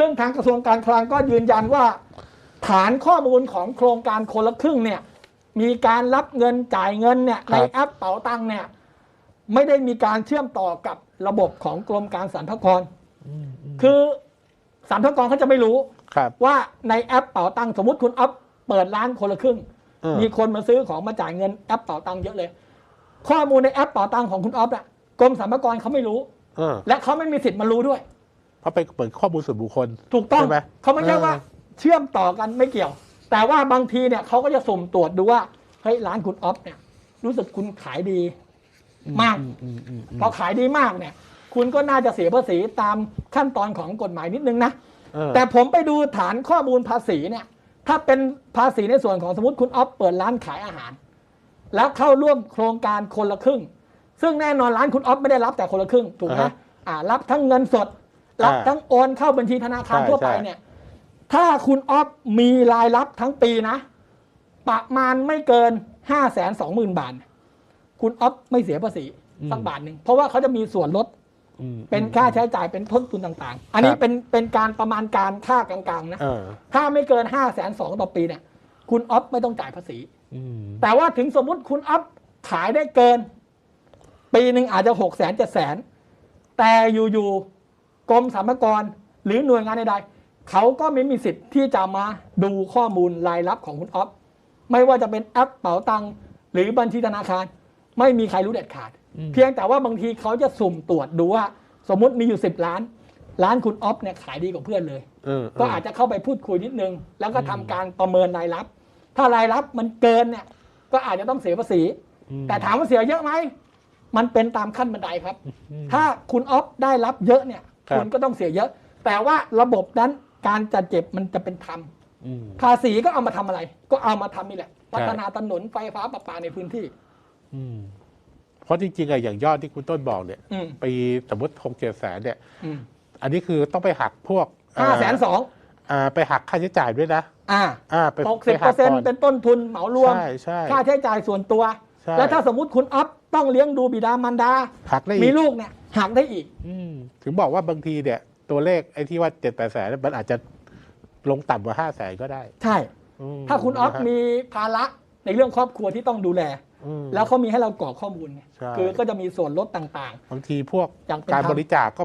ซึ่งทางกระทรวงการคลังก็ยืนยันว่า ฐานข้อมูลของโครงการคนละครึ่งเนี่ย มีการรับเงินจ่ายเงินเนี่ยครับในแอปเป๋าตังเนี่ย ไม่ได้มีการเชื่อมต่อกับระบบของกรมการสรรพากรคือสรรพากรเขาจะไม่รู้ครับว่าในแอปเป๋าตังสมมติคุณอัพเปิดร้านคนละครึ่งเออมีคนมาซื้อของมาจ่ายเงินแอปเป๋าตังเยอะเลย ข้อมูลในแอปเป๋าตังของคุณออฟอะกรมสรรพากรเขาไม่รู้เออและเขาไม่มีสิทธิ์มารู้ด้วย เพราะเป็นเหมือนข้อมูลส่วนบุคคล ถูกต้องใช่ไหมเขาไม่ใช่ว่าเออเชื่อมต่อกันไม่เกี่ยว แต่ว่าบางทีเนี่ยเขาก็จะสุ่มตรวจดูว่าเฮ้ยร้านคุณออฟเนี่ย รู้สึกคุณขายดีมากอืมอืมอืมอืมพอขายดีมากเนี่ย คุณก็น่าจะเสียภาษีตามขั้นตอนของกฎหมายนิดนึงนะเออแต่ผมไปดูฐานข้อมูลภาษีเนี่ย ถ้าเป็นภาษีในส่วนของสมมติคุณออฟเปิดร้านขายอาหาร แล้วเข้าร่วมโครงการคนละครึ่ง ซึ่งแน่นอนร้านคุณออฟไม่ได้รับแต่คนละครึ่งถูกไหมอ่าฮะอ่ารับทั้งเงินสด รับอ่าทั้งโอนเข้าบัญชีธนาคารใช่ทั่วไปใช่เนี่ย ถ้าคุณออฟมีรายรับทั้งปีนะ ประมาณไม่เกินห้าแสนสองหมื่นบาท คุณออฟไม่เสียภาษีสักบาทหนึ่งเพราะว่าเขาจะมีส่วนลดอืมเป็นค่าใช้จ่ายเป็นต้นทุนต่างๆ อันนี้ครับเป็นเป็นการประมาณการค่ากลางๆนะเออถ้าไม่เกิน5้าแสนสองต่อปีเนี่ย คุณออฟไม่ต้องจ่ายภาษีอืมแต่ว่าถึงสมมุติคุณออฟขายได้เกิน ปีหนึ่งอาจจะหกแสนเจ็ดแสนแต่อยู่ๆ กรมสรรพากรหรือหน่วยงานใดๆเขาก็ไม่มีสิทธิ์ที่จะมาดูข้อมูลรายรับของคุณออฟไม่ว่าจะเป็นแอปเป๋าตังค์หรือบัญชีธนาคาร ไม่มีใครรู้เด็ดขาด เพียงแต่ว่าบางทีเขาจะสุ่มตรวจดูว่า สมมุติมีอยู่10ล้านร้านคุณออฟเนี่ยขายดีกว่าเพื่อนเลยเออก็อาจจะเข้าไปพูดคุยนิดนึง แล้วก็ทำการประเมินรายรับ ถ้ารายรับมันเกินเนี่ย ก็อาจจะต้องเสียภาษีอืมแต่ถามว่าเสียเยอะไหม มันเป็นตามขั้นบันไดครับ ถ้าคุณออฟได้รับเยอะเนี่ย ครับคุณก็ต้องเสียเยอะ แต่ว่าระบบนั้นการจัดเก็บมันจะเป็นธรรมอืมภาษีก็เอามาทำอะไร ก็เอามาทำนี่แหละครับพัฒนาถนนไฟฟ้าประปาในพื้นที่ อืมเพราะจริงๆอะอย่างยอดที่คุณต้นบอกเนี่ยอืมปีสมมติหกเจ็ดแสนเนี่ยอืมอันนี้คือต้องไปหักพวกห้าแสนสองอ่าไปหักค่าใช้จ่ายด้วยนะอ่าอ่าไปหกสิบไปเปอร์เซ็นต์ก่เป็นต้นทุนเหมารวมใช่ใช่ค่าใช้จ่ายส่วนตัวใช่แล้วถ้าสมมุติคุณออฟ ต้องเลี้ยงดูบิดามารดา หักได้อีมีกลูกเนี่ยหักได้อีก อืมถึงบอกว่าบางทีเนี่ย ตัวเลขไอ้ที่ว่าเจ็ดแปดแสนมันอาจจะลงต่ำกว่าห้าแสนก็ได้ใช่ อืมถ้าคุณออฟนะฮะมีภาระในเรื่องครอบครัวที่ต้องดูแล อืม แล้วเขามีให้เรากรอกข้อมูลไงใช่ คือก็จะมีส่วนลดต่าง บางทีพวกอย่างเป็นการธรรม บริจาคก็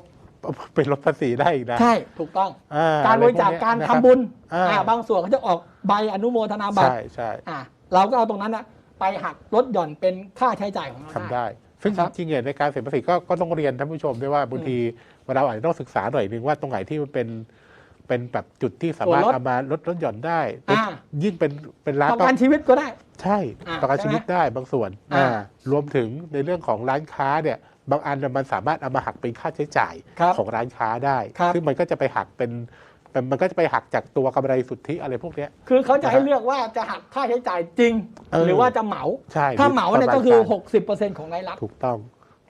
เป็นลดภาษีได้อีกนะๆ ใช่ถูกต้อง อ่การบริจาคอะไพวการเนี้ยทำนะคบุญอ่า อ่าบางส่วนเขาจะออกใบอนุโมทนาบัตรใช่ใช่ อ่าเราก็เอาตรงนั้นนะ ไปหักลดหย่อนเป็นค่าใช้จ่ายของเราทำได้ได้ ซึ่งครับ จริงๆเนี่ยในการเสียภาษีก็ก็ต้องเรียนท่านผู้ชมด้วยว่าบางทีเราอาจจะต้องศึกษาหน่อยหนึ่งว่าตรงไหนที่มันเป็นเป็นแบบจุดที่สามารถเอามาลดลดหย่อนได้อ่ายิ่งเป็นเป็นร้านประกันชีวิตก็ได้ ใช่อ่าประกันใช่ชีไหมวิตได้บางส่วนอ่า อ่ารวมถึงในเรื่องของร้านค้าเนี่ยบางอันเนี่ยมันสามารถเอามาหักเป็นค่าใช้จ่ายครับของร้านค้าได้ ครับซึ่งมันก็จะไปหักเป็น เป็นมันก็จะไปหักจากตัวกำไรสุทธิอะไรพวกเนี้ย คือเขาจะให้นะฮะเลือกว่าจะหักค่าใช้จ่ายจริง เออหรือว่าจะเหมา ใช่ถ้าเหมาเนี่ยปะก็ณคือาร60%ของรายรับ ถูกต้อง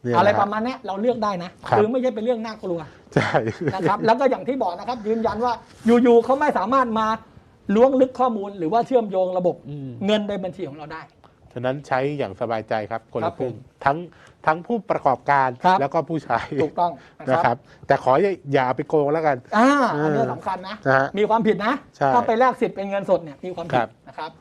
เนี่ยอะไรนฮประมาณเนี้ยเราเลือกได้นะครับ อไม่ใช่เป็นเรื่องน่ากลัวใช่ นะครับ แล้วก็อย่างที่บอกนะครับ ยืนยันว่าอยู่ๆเขาไม่สามารถมาล้วงลึกข้อมูล หรือว่าเชื่อมโยงระบบอืมเงินในบัญชีของเราได้ ฉะนั้นใช้อย่างสบายใจครับคนครัละบครึ่งผมทั้งทั้งผู้ประกอบการครับแล้วก็ผู้ใช้ถูกต้องนะนะคครัรับบแต่ขออย่าอย่าเอาไปโกงแล้วกันอ่าอันนี้เออสำคัญนะนะฮะมีความผิดนะใช่ถ้าไปแลกสิทธิ์เป็นเงินสดเนี่ยมีความผิครัดบนะครับ